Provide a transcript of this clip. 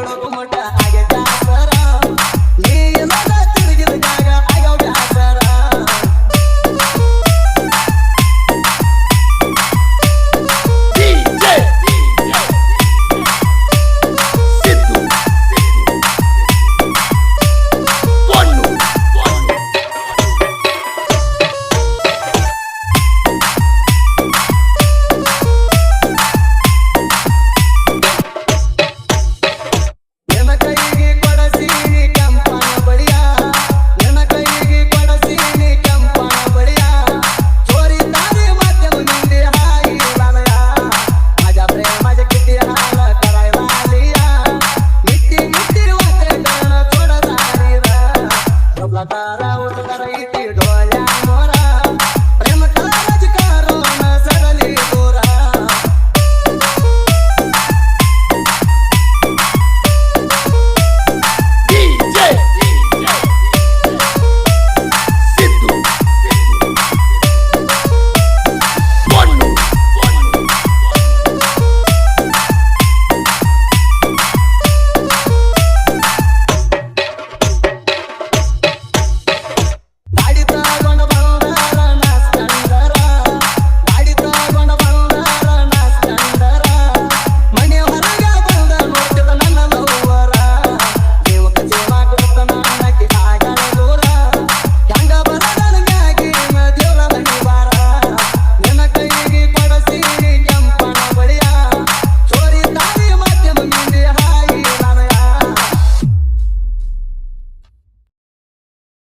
ನೋಡೋದು ಮಠ తోట్ల తారా ఉత్తరైతే